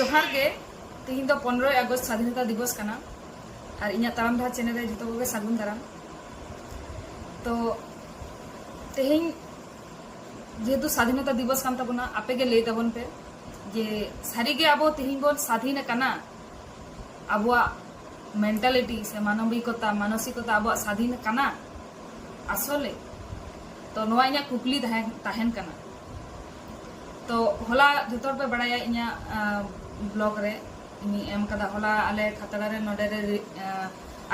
ᱡᱚᱦᱟᱨ ᱜᱮ ᱛᱮᱦᱮᱧ ᱫᱚ 15 ᱟᱜᱚᱥᱴ ᱥᱟᱫᱷᱤᱱᱚᱛᱟ ᱫᱤᱵᱚᱥ ᱠᱟᱱᱟ ᱟᱨ ᱤᱧᱟᱹᱜ ᱛᱟᱲᱟᱢ ᱰᱟᱦᱟᱨ ᱪᱮᱱᱮᱞ ᱨᱮ ᱡᱚᱛᱚ ᱠᱚᱜᱮ ᱥᱟᱹᱜᱩᱱ ᱫᱟᱨᱟᱢ ᱛᱚ ᱛᱮᱦᱮᱧ যেহেতু স্বাধীনতা দিবস কান তাবনা আপেগে ᱞᱟᱹᱭ ᱛᱟᱵᱚᱱ ᱯᱮ ᱡᱮ ᱥᱟᱹᱨᱤᱜᱮ ᱟᱵᱚ ᱛᱮᱦᱮᱧ ᱵᱚᱱ ᱥᱟᱫᱷᱤᱱ ᱟᱠᱟᱱᱟ ᱟᱵᱚᱣᱟᱜ মেন্টালিটি সে মানবিকতা মানসিকতা আবহাওয়া স্বাধীন কানা আসলে তো নোয়া ইয়া কুকলি তাহেন কানা তো হলা জতর পে বড়ায়া ইয়া ᱤᱧᱟᱹᱜ ᱵᱞᱚᱜ ᱨᱮ ᱤᱧ ᱮᱢ ᱠᱟᱫᱟ ᱦᱚᱞᱟ ᱟᱞᱮ ᱠᱷᱟᱛᱲᱟ ᱨᱮ ᱱᱚᱰᱮ ᱨᱮ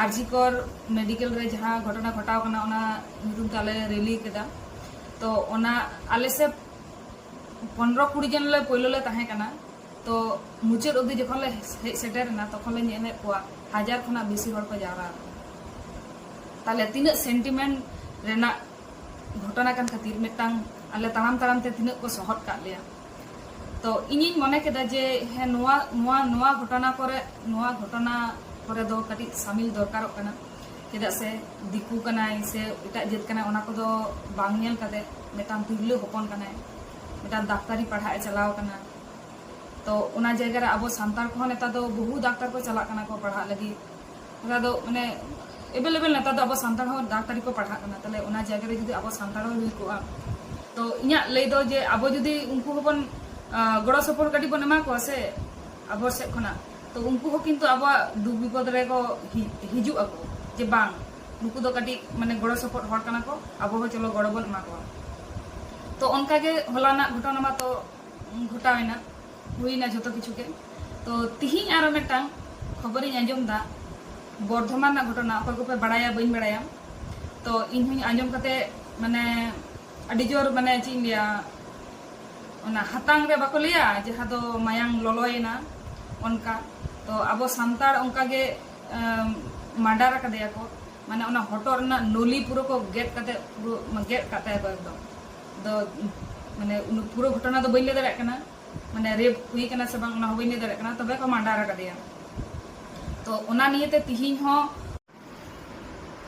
ᱟᱨᱡᱤᱠᱚᱨ ᱢᱮᱰᱤᱠᱮᱞ ᱨᱮ ᱡᱟᱦᱟᱸ ᱜᱷᱚᱴᱚᱱᱟ ᱜᱷᱚᱴᱟᱣ ᱠᱟᱱᱟ ᱚᱱᱟ ᱧᱩᱛᱩᱢ ᱛᱮ ᱟᱞᱮ ᱨᱮᱞᱤ ᱠᱮᱫᱟ তো ওনা আলে সে পনেরো কুড়ি জন লে পয়লো লে তাহে কানা তো মুচাদ অবধি যখন লে হেজ সেটেরনা তখন লে ñᱮᱞᱮᱫ কোয়া হাজার খনা বেশি হড় কো যাওরা তাহলে তিনা সেন্টিমেন্ট রেনা ঘটনা কান খাতির মিটাং আলে তাড়াম তাড়াম তে তিনা কো সহট কাট লেয়া তো ইনিন মনে কেদা যে হ্যাঁ নোয়া নোয়া নোয়া ঘটনা করে নোয়া ঘটনা করে দো কাটি সামিল দরকারক কানা। কেদা সে দিকু কানাই, সে এটা জেত কানাই ওনা কদো বাং নেল কাদে মেটান তিরলে হপন কানাই মেটান ডাক্তারি পড়ায় চালাও কানা। তো ওনা জায়গা রে আবো সান্তার কোন নেতা দো বহু ডাক্তার কো চালা কানা কো পড়া লাগি। ওটা দো মানে এভেলেবল নেতা দো আবো সান্তার হো ডাক্তারি কো পড়া কানা। তাহলে ওনা জায়গা রে যদি আবো সান্তার হই কোয়া। তো ইয়া লাই দো যে, আবো যদি উনকু হবন ᱜᱚᱲᱚ ᱥᱚᱯᱚᱦᱚᱫ ᱠᱟᱹᱴᱤᱡ ᱵᱚᱱ ᱮᱢᱟ ᱠᱚᱣᱟ ᱥᱮ ᱟᱵᱚ ᱥᱮᱫ ᱠᱷᱚᱱᱟᱜ ᱛᱚ ᱩᱱᱠᱩ ᱦᱚᱸ ᱠᱤᱱᱛᱩ ᱟᱵᱚᱣᱟᱜ ᱫᱩᱠ ᱵᱤᱯᱚᱫ ᱨᱮᱠᱚ ᱦᱤᱡᱩᱜ ᱟᱠᱚ ᱡᱮ ᱵᱟᱝ ᱱᱩᱠᱩ ᱫᱚ ᱠᱟᱹᱴᱤᱡ ᱢᱟᱱᱮ ᱜᱚᱲᱚ ᱥᱚᱯᱚᱦᱚᱫ ᱦᱚᱲ ᱠᱟᱱᱟ ᱠᱚ ᱟᱵᱚ ᱦᱚᱸ ᱪᱚᱞᱚ ᱜᱚᱲᱚ ᱵᱚᱱ ᱮᱢᱟ ᱠᱚᱣᱟ ᱛᱚ ᱚᱱᱠᱟᱜᱮ ᱦᱚᱞᱟᱱᱟᱜ ᱜᱷᱚᱴᱚᱱᱟ ᱢᱟᱛᱚ ᱜᱷᱚᱴᱟᱣᱮᱱᱟ ᱦᱩᱭᱱᱟ ᱡᱚᱛᱚ ᱠᱤᱪᱷᱩ ᱜᱮ ᱛᱚ ᱛᱤᱦᱤᱧ ᱟᱨᱚ ᱢᱤᱫᱴᱟᱝ ᱠᱷᱚᱵᱚᱨᱤᱧ ᱟᱸᱡᱚᱢ ᱫᱟ ᱵᱚᱨᱫᱷᱚᱢᱟᱱ ᱨᱮᱱᱟᱜ ᱜᱷᱚᱴᱚᱱᱟ ᱚᱠᱚᱭ ᱠᱚᱯᱮ ᱵᱟᱲᱟᱭᱟ ᱵᱟᱹᱧ ᱵᱟᱲᱟᱭᱟ ᱛᱚ ᱤᱧ ᱦᱚᱸᱧ ᱟᱸᱡᱚᱢ ᱠᱟᱛᱮ ᱢᱟᱱᱮ ᱟᱹᱰᱤ ᱡᱳᱨ ᱢᱟᱱᱮ ᱪᱮᱫ ᱤᱧ ᱞᱟᱹᱭᱟ ᱚᱱᱟ ᱦᱟᱛᱟᱝ ᱨᱮ ᱵᱟᱠᱚ ᱞᱟᱹᱭᱟ ᱡᱟᱦᱟᱸ ᱫᱚ ᱢᱟᱭᱟᱝ ᱞᱚᱞᱚᱭᱮᱱᱟ ᱚᱱᱠᱟ ᱛᱚ ᱟᱵᱚ ᱥᱟᱱᱛᱟᱲ ᱚᱱᱠᱟᱜᱮ ᱢᱟᱰᱟᱨ ᱠᱟᱫᱮᱭᱟ ᱠᱚ মানে ওনা হটর না নলি পুরো কো গেট কাতে পুরো গেট কাতে একদম। তো মানে পুরো ঘটনা তো বইলে দাঁড়ায় কেনা মানে রেপ হুই কেনা সে বাং ওনা হইলে দাঁড়ায় কেনা তবে কো মান্ডার কাদেয়া তো ওনা নিয়েতে তিহিন হ।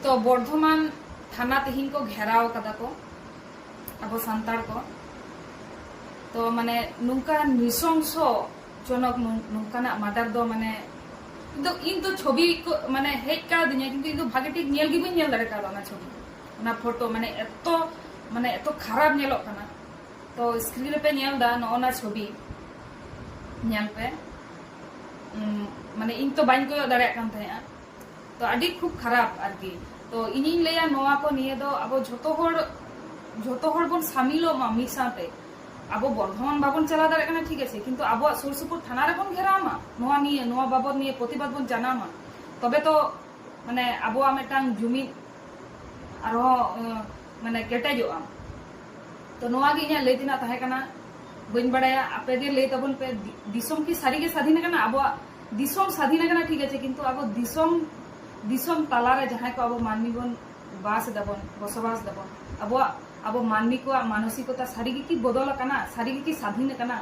তো বর্ধমান থানা তিহিন কো ঘেরাও কাদা কো। আবো সান্তাড় কো। ᱛᱚ ᱢᱟᱱᱮ ᱱᱚᱝᱠᱟ ᱱᱤᱥᱚᱝᱥᱚ ᱡᱚᱱᱚᱠ ᱱᱚᱝᱠᱟᱱᱟᱜ ᱢᱟᱰᱟᱨ ᱫᱚ ᱢᱟᱱᱮ ᱤᱧᱫᱚ ᱤᱧᱫᱚ ᱪᱷᱚᱵᱤ ᱠᱚ ᱢᱟᱱᱮ ᱦᱮᱡ ᱠᱟᱣᱫᱤᱧᱟ ᱠᱤᱱᱛᱩ ᱤᱧᱫᱚ ᱵᱷᱟᱜᱮ ᱴᱷᱤᱠ ᱧᱮᱞ ᱜᱮ ᱵᱟᱹᱧ ᱧᱮᱞ ᱫᱟᱲᱮ ᱠᱟᱣᱫᱟ ᱚᱱᱟ ᱪᱷᱚᱵᱤ ᱚᱱᱟ ᱯᱷᱳᱴᱳ ᱢᱟᱱᱮ ᱮᱛᱚ ᱢᱟᱱᱮ ᱮᱛᱚ ᱠᱷᱟᱨᱟᱯ ᱧᱮᱞᱚᱜ ᱠᱟᱱᱟ ᱛᱚ ᱥᱠᱨᱤᱱ ᱨᱮᱯᱮ ᱧᱮᱞ ᱫᱟ ᱱᱚᱜᱼᱚᱱᱟ ᱪᱷᱚᱵᱤ ᱧᱮᱞ ᱯᱮ মানে ইন তো বাই কয়ো দাঁড়ায় কান তাহেয়া তো আডি খুব খারাপ আর কি তো ইনিং লেয়া নোয়া কো নিয়ে দো আবো যত হর যত হর বন সামিলো মা মিসাতে আবু বর্ধমান বাবন ᱪᱟᱞᱟᱣ ᱫᱟᱲᱮᱭᱟᱜ ᱠᱟᱱᱟ ᱴᱷᱤᱠ ᱟᱪᱷᱮ ᱠᱤᱱᱛᱩ ᱟᱵᱚᱣᱟᱜ ᱥᱩᱨ ᱥᱩᱯᱩᱨ ᱛᱷᱟᱱᱟ ᱨᱮᱵᱚᱱ ᱜᱷᱮᱨᱟᱣᱢᱟ ᱱᱚᱣᱟ নিয়ে, নোয়া বাবদ নিয়ে প্রতিবাদ বন জানামা তবে তো মানে আবহাওয়া মেটাং জমি আর মানে কেটেজোয়া তো নোয়া গে ইয়া লেদিনা তাহে কানা, বইন বাড়ায়া আপে গে লে তাবন পে দিসম কি সারি গে স্বাধীন কানা? আবু দিসম স্বাধীন কানা ঠিক আছে, কিন্তু আবু দিসম দিসম তালারে যাহাই কো আবো মাননি বন বাস ᱫᱟᱵᱚᱱ বসবাস ᱫᱟᱵᱚᱱ আবো আবো ᱠᱚᱣᱟᱜ মানসিকতা সারিগে কি বদল কানা? সারিগে কি স্বাধীন কানা?